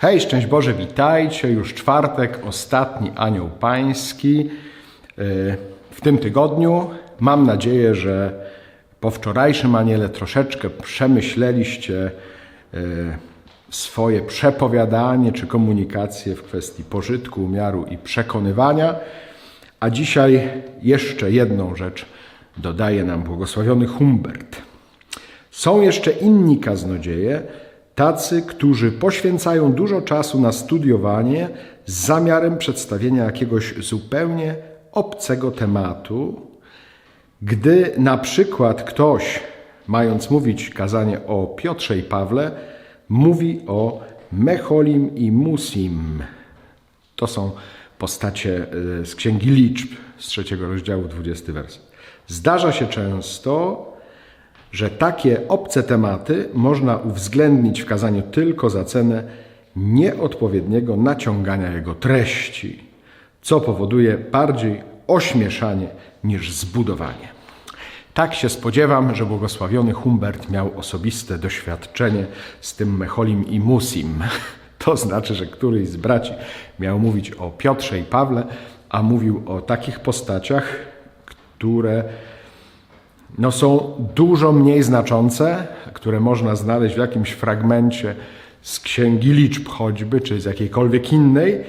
Hej, szczęść Boże, witajcie. Już czwartek, ostatni Anioł Pański yy, w tym tygodniu. Mam nadzieję, że po wczorajszym Aniele troszeczkę przemyśleliście yy, swoje przepowiadanie czy komunikację w kwestii pożytku, umiaru i przekonywania. A dzisiaj jeszcze jedną rzecz dodaje nam błogosławiony Humbert. Są jeszcze inni kaznodzieje, tacy, którzy poświęcają dużo czasu na studiowanie z zamiarem przedstawienia jakiegoś zupełnie obcego tematu. Gdy na przykład ktoś, mając mówić kazanie o Piotrze i Pawle, mówi o Mecholim i Musim. To są postacie e, z Księgi Liczb z trzeciego rozdziału, 20 werset. Zdarza się często, że takie obce tematy można uwzględnić w kazaniu tylko za cenę nieodpowiedniego naciągania jego treści, co powoduje bardziej ośmieszanie niż zbudowanie. Tak się spodziewam, że błogosławiony Humbert miał osobiste doświadczenie z tym Mecholim i Musim. To znaczy, że któryś z braci miał mówić o Piotrze i Pawle, a mówił o takich postaciach, które no, są dużo mniej znaczące, które można znaleźć w jakimś fragmencie z Księgi Liczb choćby, czy z jakiejkolwiek innej.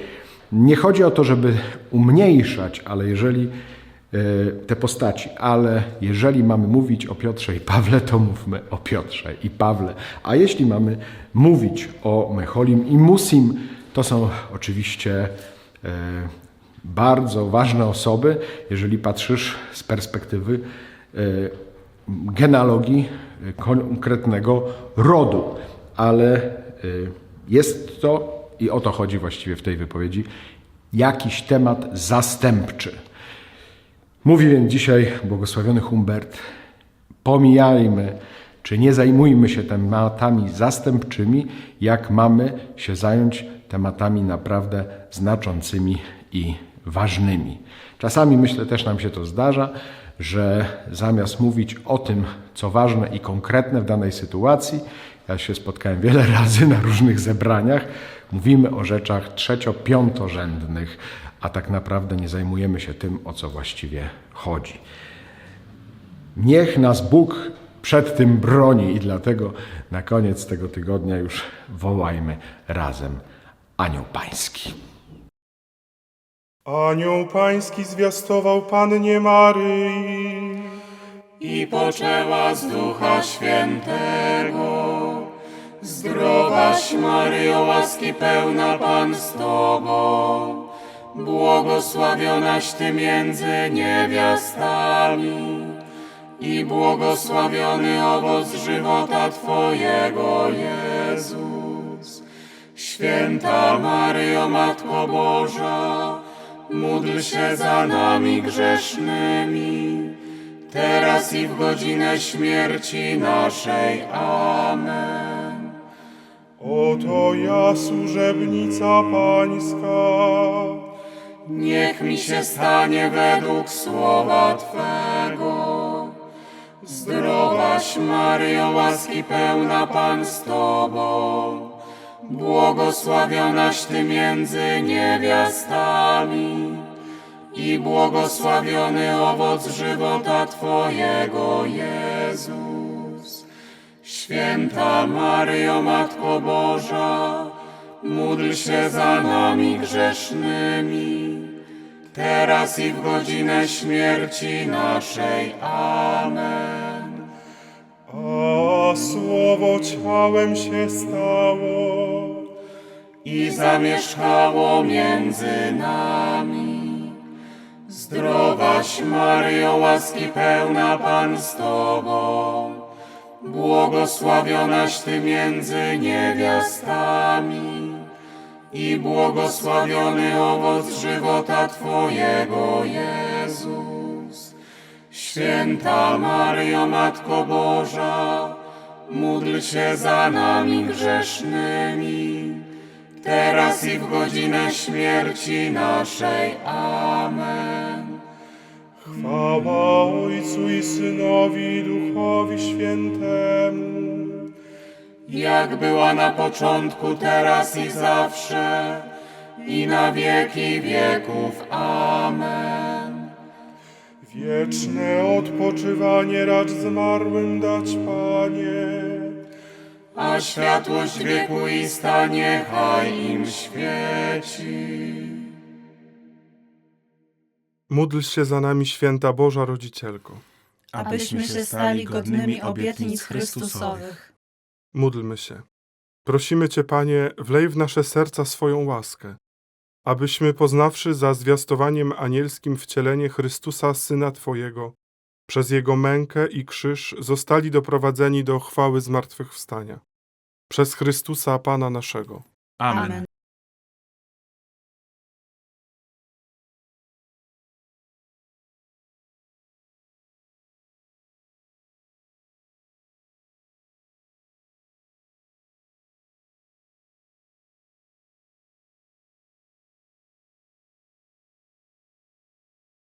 Nie chodzi o to, żeby umniejszać, ale jeżeli e, te postaci, ale jeżeli mamy mówić o Piotrze i Pawle, to mówmy o Piotrze i Pawle. A jeśli mamy mówić o Mecholim i Musim, to są oczywiście e, bardzo ważne osoby, jeżeli patrzysz z perspektywy genealogii e, konkretnego rodu, ale e, jest to, i o to chodzi właściwie w tej wypowiedzi, jakiś temat zastępczy. Mówi więc dzisiaj błogosławiony Humbert, pomijajmy, czy nie zajmujmy się tematami zastępczymi, jak mamy się zająć tematami naprawdę znaczącymi i ważnymi. Czasami myślę też nam się to zdarza, że zamiast mówić o tym, co ważne i konkretne w danej sytuacji, ja się spotkałem wiele razy na różnych zebraniach, mówimy o rzeczach trzecio-piątorzędnych, a tak naprawdę nie zajmujemy się tym, o co właściwie chodzi. Niech nas Bóg przed tym broni i dlatego na koniec tego tygodnia już wołajmy razem Anioł Pański. Anioł pański zwiastował Pannie Maryi. i poczęła z Ducha Świętego. Zdrowaś Maryjo, łaski pełna Pan z Tobą, błogosławionaś Ty między niewiastami i błogosławiony owoc żywota Twojego, Jezus. Święta Maryjo, Matko Boża, módl się za nami grzesznymi, teraz i w godzinę śmierci naszej. Amen. Oto ja, służebnica pańska. Niech mi się stanie według słowa Twego. Zdrowaś Maryjo, łaski pełna Pan z Tobą, błogosławionaś Ty między niewiastami i błogosławiony owoc żywota Twojego, Jezus. Święta Maryjo, Matko Boża, módl się za nami grzesznymi, teraz i w godzinę śmierci naszej. Amen. A słowo ciałem się stało. i zamieszkało między nami. Zdrowaś Maryjo, łaski pełna Pan z Tobą, błogosławionaś Ty między niewiastami i błogosławiony owoc żywota Twojego, Jezus. Święta Maryjo, Matko Boża, módl się za nami grzesznymi, teraz i w godzinę śmierci naszej. Amen. Chwała Ojcu i Synowi i Duchowi Świętemu. jak była na początku, teraz i zawsze, i na wieki wieków. Amen. Wieczne odpoczywanie racz zmarłym dać, Panie. A światłość wiekuista niechaj im świeci. Módl się za nami, święta Boża Rodzicielko. abyśmy się stali godnymi obietnic Chrystusowych. Módlmy się. Prosimy Cię, Panie, wlej w nasze serca swoją łaskę, abyśmy poznawszy za zwiastowaniem anielskim wcielenie Chrystusa, Syna Twojego, przez Jego mękę i krzyż zostali doprowadzeni do chwały zmartwychwstania. Przez Chrystusa, Pana naszego. Amen.